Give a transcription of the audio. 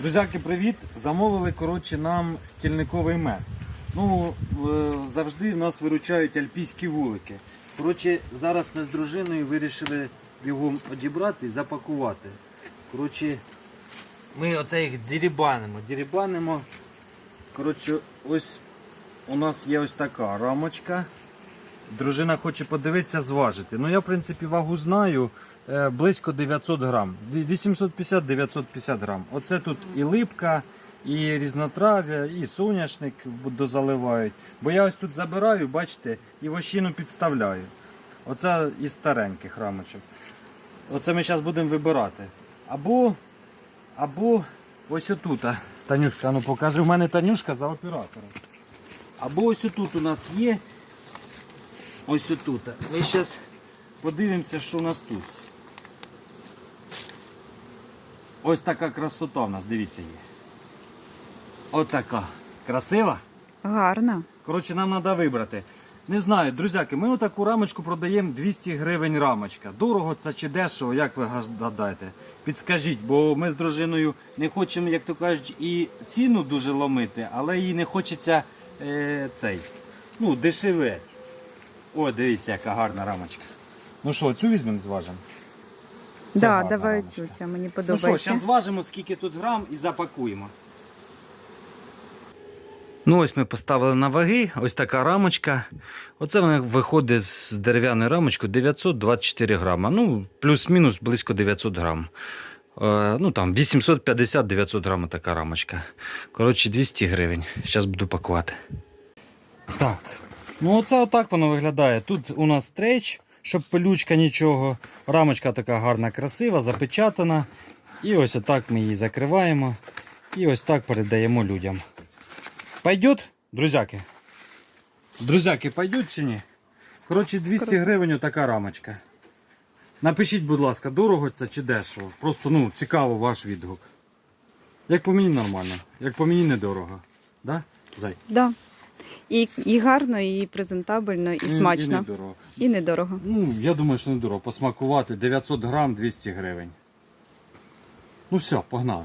Друзяки, привіт! Замовили коротше, нам стільниковий мед. Ну, завжди в нас виручають альпійські вулики. Коротше, зараз ми з дружиною вирішили його одібрати і запакувати. Коротше, ми оце їх дірібанимо. Дірібанимо. Коротше, ось у нас є ось така рамочка. Дружина хоче подивитися, зважити. Ну я, в принципі, вагу знаю. е, Близько 900 грам. 850-950 грам. Оце тут і липка, і різнотрав'я, і соняшник дозаливають. Бо я ось тут забираю, бачите, і вощину підставляю. Оце із стареньких рамочок. Оце ми зараз будемо вибирати. Або, або ось отут. Танюшка, ну покажи, в мене Танюшка за оператором. Або ось отут у нас є. Ось отут. Ми зараз подивимося, що у нас тут. Ось така красота у нас, дивіться є. Ось така. Красива? Гарно. Коротше, нам треба вибрати. Не знаю, друзяки, ми отаку рамочку продаємо 200 гривень рамочка. Дорого це чи дешево, як ви гадаєте? Підскажіть, бо ми з дружиною не хочемо, як то кажуть, і ціну дуже ломити, але і не хочеться е, цей, ну, дешеве. О, дивіться, яка гарна рамочка. Ну що, цю візьмемо, зважимо? Це да, гарна давай рамочка. цю, ця мені Ну що, подобається. зараз зважимо, скільки тут грам і запакуємо. Ну, ось ми поставили на ваги, ось така рамочка. Оце вона виходить з дерев'яною рамочкою 924 грама. Ну, плюс-мінус близько 900 грам. Е, ну там 850-900 грам така рамочка. Коротше, 200 гривень. Зараз буду пакувати. Так. Ну, оце отак воно виглядає. Тут у нас стрейч, щоб пилючка нічого. Рамочка така гарна, красива, запечатана. І ось отак ми її закриваємо. І ось так передаємо людям. Пойдет, друзяки? Друзяки, пойдет чи ні? Коротше, 200 гривень така рамочка. Напишіть, будь ласка, дорого це чи дешево. Просто ну, цікаво ваш відгук. Як по мені нормально, як по мені недорого. Да? Зай? Да. І, і гарно, і презентабельно, і, І смачно. недорого. І недорого. Ну, я думаю, що недорого. Посмакувати 900 грам 200 гривень. Ну все, погнали.